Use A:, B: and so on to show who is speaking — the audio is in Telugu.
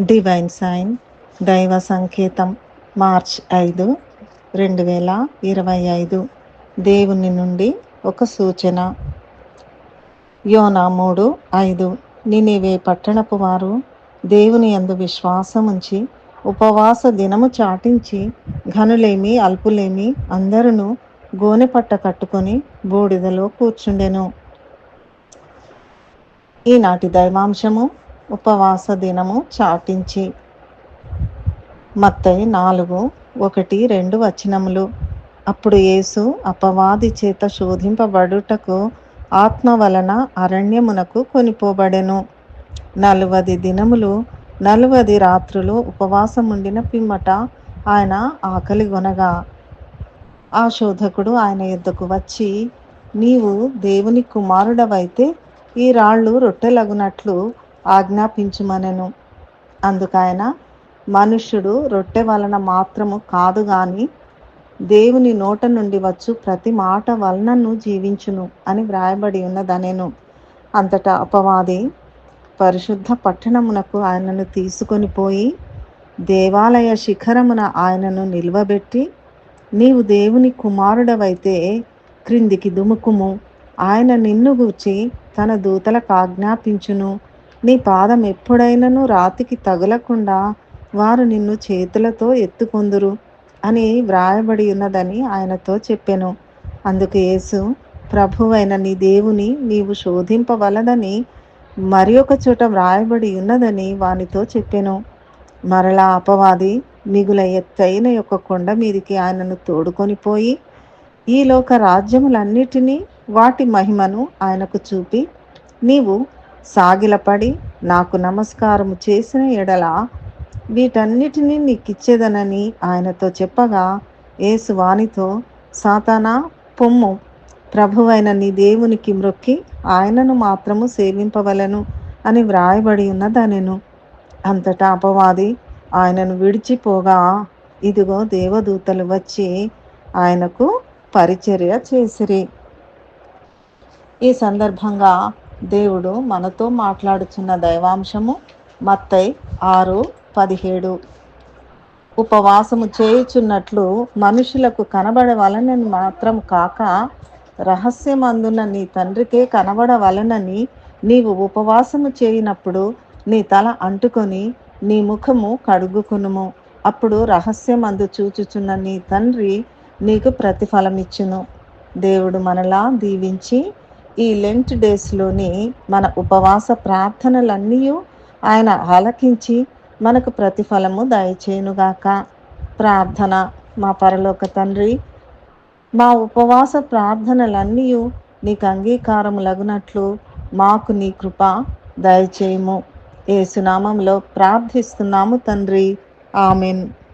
A: డివైన్ సైన్ దైవ సంకేతం మార్చ్ ఐదు రెండు వేల ఇరవై ఐదు. దేవుని నుండి ఒక సూచన. యోనా మూడు ఐదు. నినివే పట్టణపు వారు దేవుని అందు విశ్వాసం ఉంచి ఉపవాస దినము చాటించి ఘనులేమి అల్పులేమి అందరూ గోనె పట్ట కట్టుకొని బూడిదలో కూర్చుండెను. ఈనాటి దైవాంశము ఉపవాస దినము చాటించి. మత్తయి నాలుగు ఒకటి రెండు వచనములు. అప్పుడు యేసు అపవాది చేత శోధింపబడుటకు ఆత్మ వలన అరణ్యమునకు కొనిపోబడెను. నలువది దినములు నలువది రాత్రులు ఉపవాసముండిన పిమ్మట ఆయన ఆకలి కొనగా ఆ శోధకుడు ఆయన ఎద్దకు వచ్చి నీవు దేవుని కుమారుడవైతే ఈ రాళ్ళు రొట్టెలగునట్లు ఆజ్ఞాపించుమనెను. అందుకైన మనుష్యుడు రొట్టె వలన మాత్రము కాదు గాని దేవుని నోట నుండి వచ్చు ప్రతి మాట వలనను జీవించును అని వ్రాయబడి ఉన్నదనెను. అంతటా అపవాది పరిశుద్ధ పట్టణమునకు ఆయనను తీసుకొని పోయి దేవాలయ శిఖరమున ఆయనను నిల్వబెట్టి నీవు దేవుని కుమారుడవైతే క్రిందికి దుముకుము. ఆయన నిన్ను గూర్చి తన దూతలకు ఆజ్ఞాపించును. నీ పాదం ఎప్పుడైనను రాతికి తగులకుండా వారు నిన్ను చేతులతో ఎత్తుకొందురు అని వ్రాయబడి ఉన్నదని ఆయనతో చెప్పాను. అందుకు యేసు ప్రభువైన నీ దేవుని నీవు శోధింపవలదని మరి ఒక చోట వ్రాయబడి ఉన్నదని వానితో చెప్పాను. మరలా అపవాది మిగుల ఎత్తైన యొక్క కొండ మీదికి ఆయనను తోడుకొని పోయి ఈ లోక రాజ్యములన్నిటినీ వాటి మహిమను ఆయనకు చూపి నీవు సాగిలపడి నాకు నమస్కారము చేసిన ఎడల వీటన్నిటినీ నీకిచ్చేదనని ఆయనతో చెప్పగా యేసు వానితో సాతానా పొమ్ము. ప్రభువైన నీ దేవునికి మ్రొక్కి ఆయనను మాత్రము సేవింపవలను అని వ్రాయబడి ఉన్నదనెను. అంతటా అపవాది ఆయనను విడిచిపోగా ఇదిగో దేవదూతలు వచ్చి ఆయనకు పరిచర్య చేసిరి. ఈ సందర్భంగా దేవుడు మనతో మాట్లాడుచున్న దైవాంశము మత్తై ఆరు పదిహేడు. ఉపవాసము చేయుచున్నట్లు మనుషులకు కనబడవలనని మాత్రం కాక రహస్యమందున నీ తండ్రికే కనబడవలనని నీవు ఉపవాసము చేయనప్పుడు నీ తల అంటుకొని నీ ముఖము కడుగుకునుము. అప్పుడు రహస్యమందు చూచుచున్న నీ తండ్రి నీకు ప్రతిఫలమిచ్చును. దేవుడు మనలా దీవించి ఈ లెంట్ డేస్లోని మన ఉపవాస ప్రార్థనలన్నీ ఆయన ఆలకించి మనకు ప్రతిఫలము దయచేయునుగాక. ప్రార్థన మా పరలోక తండ్రి మా ఉపవాస ప్రార్థనలన్నీ నీకు అంగీకారములగునట్లు మాకు నీ కృప దయచేయము. ఏ సునామంలో ప్రార్థిస్తున్నాము తండ్రి. ఆమెన్.